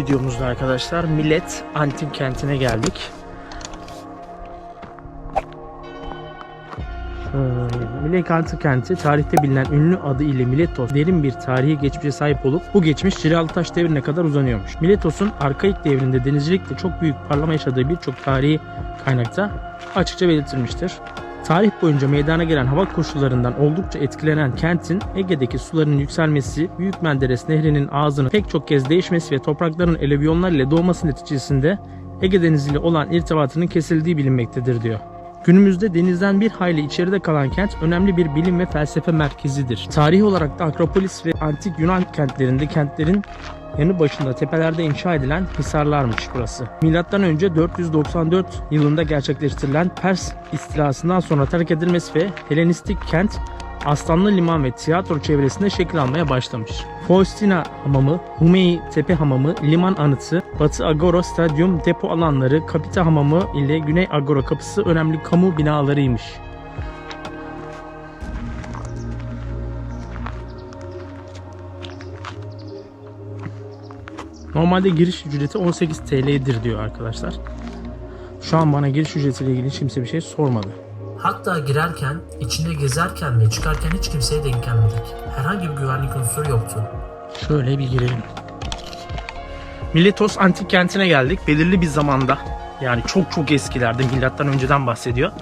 Videomuzda arkadaşlar Millet Antik Kenti'ne geldik. Millet Antik Kenti tarihte bilinen ünlü adı ile Miletos derin bir tarihi geçmişe sahip olup bu geçmiş Cilalıtaş devrine kadar uzanıyormuş. Miletos'un arkaik devrinde denizcilikte çok büyük parlama yaşadığı birçok tarihi kaynakta açıkça belirtilmiştir. Tarih boyunca meydana gelen hava koşullarından oldukça etkilenen kentin Ege'deki suların yükselmesi, Büyük Menderes Nehri'nin ağzının pek çok kez değişmesi ve toprakların elevyonlar ile doğması neticesinde Ege Denizi ile olan irtibatının kesildiği bilinmektedir diyor. Günümüzde denizden bir hayli içeride kalan kent önemli bir bilim ve felsefe merkezidir. Tarihi olarak da Akropolis ve antik Yunan kentlerinde kentlerin yanı başında tepelerde inşa edilen hisarlarmış burası. Milattan önce 494 yılında gerçekleştirilen Pers istilasından sonra terk edilmesi ve Helenistik kent Aslanlı Liman ve tiyatro çevresinde şekil almaya başlamış. Faustina Hamamı, Humei Tepe Hamamı, Liman Anıtı, Batı Agora Stadyum depo alanları, Kapita Hamamı ile Güney Agora Kapısı önemli kamu binalarıymış. Normalde giriş ücreti 18 TL'dir diyor arkadaşlar. Şu an bana giriş ücretiyle ilgili kimse bir şey sormadı. Hatta girerken, içinde gezerken ve çıkarken hiç kimseye denk gelmedik. Herhangi bir güvenlik unsuru yoktu. Şöyle bir girelim. Miletos antik kentine geldik. Belirli bir zamanda yani çok çok eskilerde milattan önceden bahsediyor.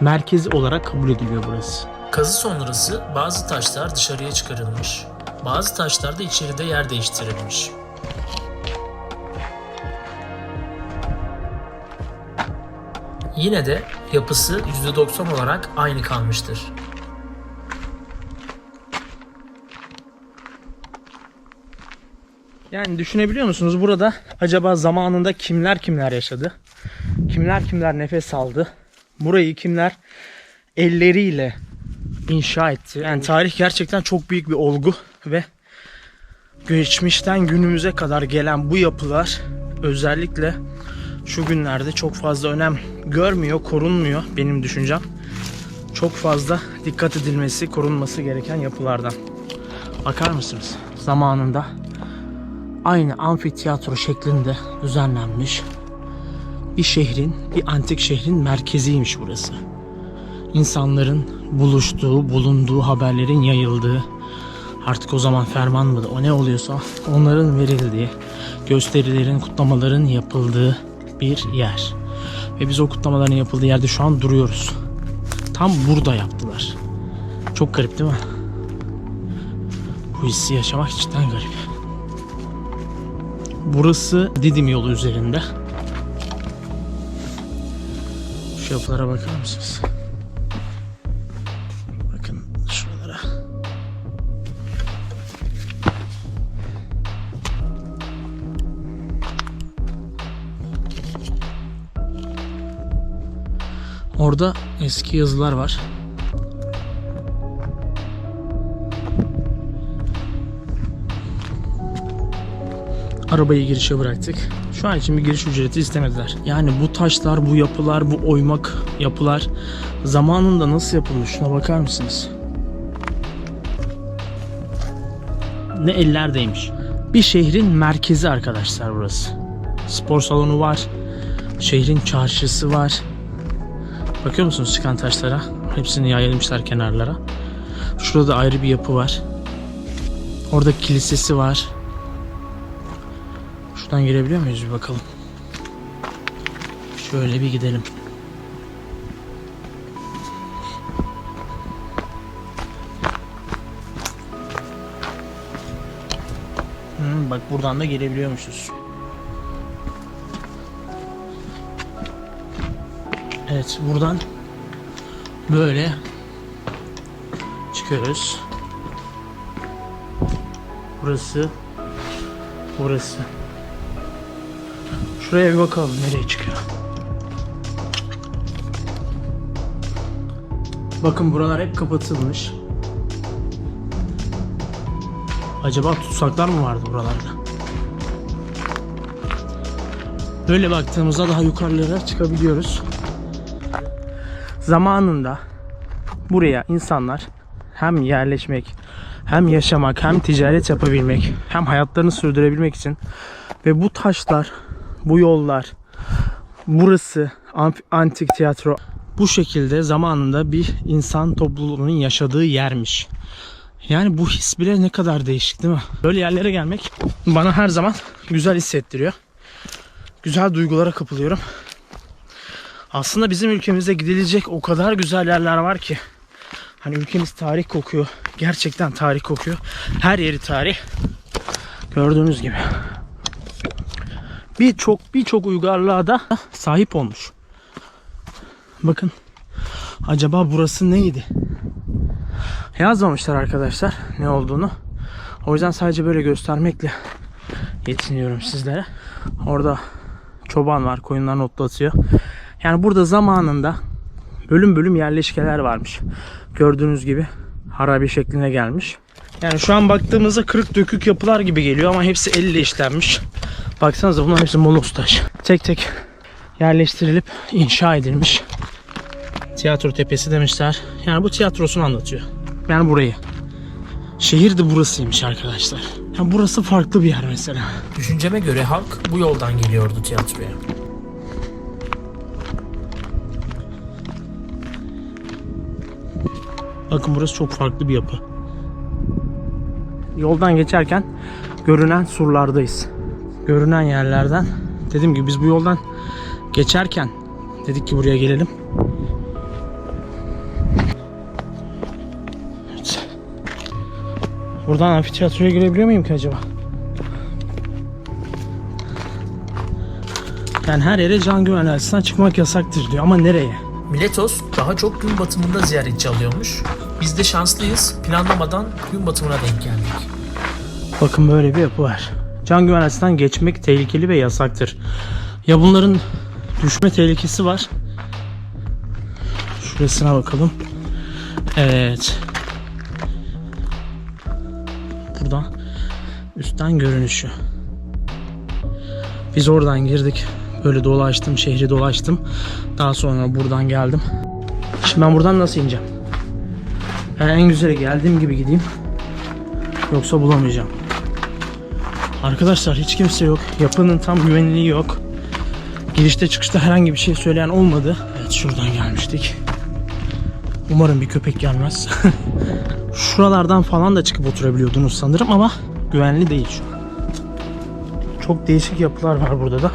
Merkezi olarak kabul ediliyor burası. Kazı sonrası bazı taşlar dışarıya çıkarılmış, bazı taşlar da içeride yer değiştirilmiş. Yine de yapısı %90 olarak aynı kalmıştır. Yani düşünebiliyor musunuz burada acaba zamanında kimler kimler yaşadı? Kimler kimler nefes aldı? Burayı kimler elleriyle inşa etti? Yani tarih gerçekten çok büyük bir olgu ve geçmişten günümüze kadar gelen bu yapılar özellikle şu günlerde çok fazla önem görmüyor, korunmuyor benim düşüncem. Çok fazla dikkat edilmesi, korunması gereken yapılardan. Bakar mısınız? Zamanında aynı amfiteyatro şeklinde düzenlenmiş bir şehrin, bir antik şehrin merkeziymiş burası. İnsanların buluştuğu, bulunduğu, haberlerin yayıldığı, artık o zaman ferman mıydı, o ne oluyorsa onların verildiği, gösterilerin, kutlamaların yapıldığı bir yer. Ve biz o kutlamaların yapıldığı yerde şu an duruyoruz. Tam burada yaptılar. Çok garip değil mi? Bu hissi yaşamak cidden garip. Burası Didim yolu üzerinde. Şu yapılara bakar mısınız? Orada eski yazılar var. Arabayı girişe bıraktık. Şu an için bir giriş ücreti istemediler. Yani bu taşlar, bu yapılar, bu oymak yapılar zamanında nasıl yapılmış şuna bakar mısınız? Ne ellerdeymiş. Bir şehrin merkezi arkadaşlar burası. Spor salonu var. Şehrin çarşısı var. Bakıyor musunuz çıkan taşlara? Hepsini yayılmışlar kenarlara. Şurada ayrı bir yapı var. Orada kilisesi var. Şuradan girebiliyor muyuz bir bakalım. Şöyle bir gidelim. Hmm, bak buradan da gelebiliyormuşuz. Evet buradan böyle çıkıyoruz. Burası burası. Şuraya bir bakalım nereye çıkıyor. Bakın buralar hep kapatılmış. Acaba tutsaklar mı vardı buralarda? Böyle baktığımızda daha yukarılara çıkabiliyoruz. Zamanında buraya insanlar hem yerleşmek hem yaşamak hem ticaret yapabilmek hem hayatlarını sürdürebilmek için ve bu taşlar, bu yollar, burası antik tiyatro bu şekilde zamanında bir insan topluluğunun yaşadığı yermiş. Yani bu his bile ne kadar değişik değil mi? Böyle yerlere gelmek bana her zaman güzel hissettiriyor. Güzel duygulara kapılıyorum. Aslında bizim ülkemizde gidilecek o kadar güzel yerler var ki. Hani ülkemiz tarih kokuyor. Gerçekten tarih kokuyor. Her yeri tarih. Gördüğünüz gibi. Birçok birçok uygarlığa da sahip olmuş. Bakın. Acaba burası neydi? Yazmamışlar arkadaşlar ne olduğunu. O yüzden sadece böyle göstermekle yetiniyorum sizlere. Orada çoban var koyunlarını otlatıyor. Yani burada zamanında bölüm bölüm yerleşkeler varmış. Gördüğünüz gibi harabe şekline gelmiş. Yani şu an baktığımızda kırık dökük yapılar gibi geliyor ama hepsi elle işlenmiş. Baksanıza bunların hepsi molos taş. Tek tek yerleştirilip inşa edilmiş. Tiyatro tepesi demişler. Yani bu tiyatrosunu anlatıyor. Yani burayı. Şehir de burasıymış arkadaşlar. Yani burası farklı bir yer mesela. Düşünceme göre halk bu yoldan geliyordu tiyatroya. Bakın burası çok farklı bir yapı. Yoldan geçerken görünen surlardayız. Görünen yerlerden. Dediğim gibi biz bu yoldan geçerken dedik ki buraya gelelim. Evet. Buradan amfiteyatroya girebiliyor muyum ki acaba? Yani her yere can güvenliği açısından çıkmak yasaktır diyor ama nereye? Miletos daha çok gün batımında ziyaretçi alıyormuş. Biz de şanslıyız. Planlamadan gün batımına denk geldik. Bakın böyle bir yapı var. Can güven açısından geçmek tehlikeli ve yasaktır. Ya bunların düşme tehlikesi var. Şurasına bakalım. Evet. Buradan üstten görünüşü. Biz oradan girdik. Böyle dolaştım, şehri dolaştım. Daha sonra buradan geldim. Şimdi ben buradan nasıl ineceğim? Ben en güzeli geldiğim gibi gideyim. Yoksa bulamayacağım. Arkadaşlar hiç kimse yok. Yapının tam güvenliği yok. Girişte çıkışta herhangi bir şey söyleyen olmadı. Evet şuradan gelmiştik. Umarım bir köpek gelmez. Şuralardan falan da çıkıp oturabiliyordunuz sanırım ama güvenli değil şu an. Çok değişik yapılar var burada da.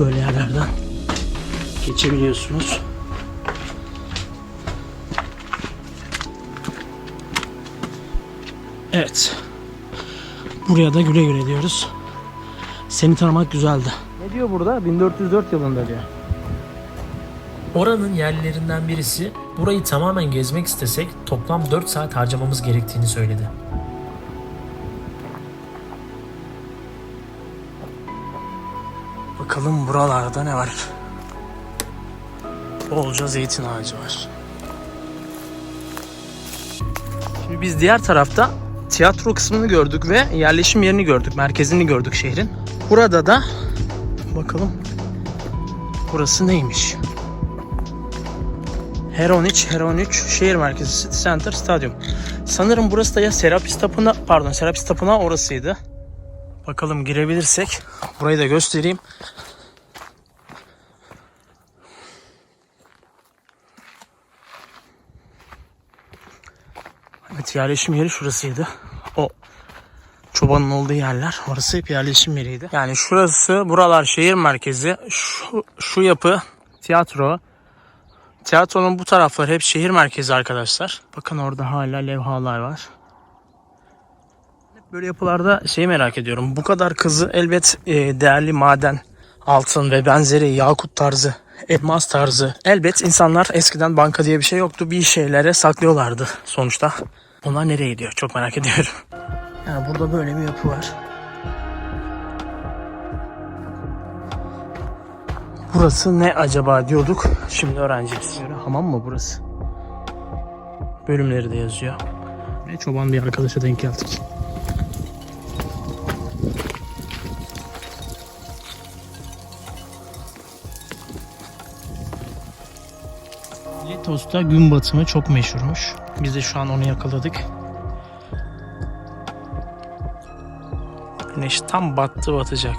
Böyle yerlerden geçebiliyorsunuz. Evet. Buraya da güle güle diyoruz. Seni tanımak güzeldi. Ne diyor burada? 1404 yılında diyor. Oranın yerlilerinden birisi burayı tamamen gezmek istesek toplam 4 saat harcamamız gerektiğini söyledi. Bakalım buralarda ne var? Bolca zeytin ağacı var. Şimdi biz diğer tarafta tiyatro kısmını gördük ve yerleşim yerini gördük. Merkezini gördük şehrin. Burada da bakalım burası neymiş? Heron 3, Heron 3 şehir merkezi City Center Stadyum. Sanırım burası da ya Serapis Tapınağı, pardon Serapis Tapınağı orasıydı. Bakalım girebilirsek burayı da göstereyim. Evet yerleşim yeri şurasıydı. O çobanın olduğu yerler. Orası hep yerleşim yeriydi. Yani şurası buralar şehir merkezi. Şu, şu yapı tiyatro. Tiyatronun bu tarafları hep şehir merkezi arkadaşlar. Bakın orada hala levhalar var. Böyle yapılarda şeyi merak ediyorum. Bu kadar kızı elbet e, değerli maden, altın ve benzeri yakut tarzı, elmas tarzı. Elbet insanlar eskiden banka diye bir şey yoktu. Bir şeylere saklıyorlardı sonuçta. Onlar nereye gidiyor? Çok merak ediyorum. Yani burada böyle bir yapı var. Burası ne acaba diyorduk. Şimdi öğrenciyiz. Hamam mı burası? Bölümleri de yazıyor. Ve çoban bir arkadaşa denk geldik. Ağustos'ta gün batımı çok meşhurmuş. Biz de şu an onu yakaladık. Güneş tam battı batacak.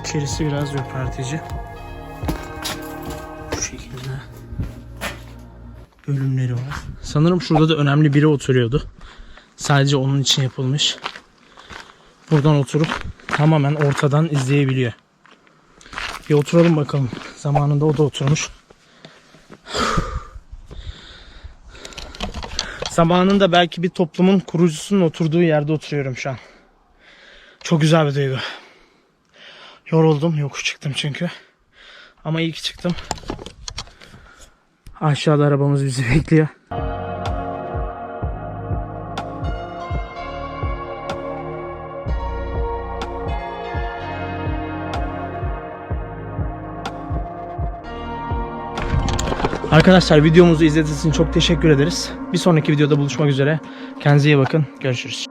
İçerisi biraz röportajı. Bu şekilde bölümleri var. Sanırım şurada da önemli biri oturuyordu. Sadece onun için yapılmış. Buradan oturup tamamen ortadan izleyebiliyor. Bir oturalım bakalım. Zamanında o da oturmuş. Zamanında belki bir toplumun kurucusunun oturduğu yerde oturuyorum şu an. Çok güzel bir duygu. Yoruldum. Yokuş çıktım çünkü. Ama iyi ki çıktım. Aşağıda arabamız bizi bekliyor. Arkadaşlar videomuzu izlediğiniz için çok teşekkür ederiz. Bir sonraki videoda buluşmak üzere. Kendinize iyi bakın. Görüşürüz.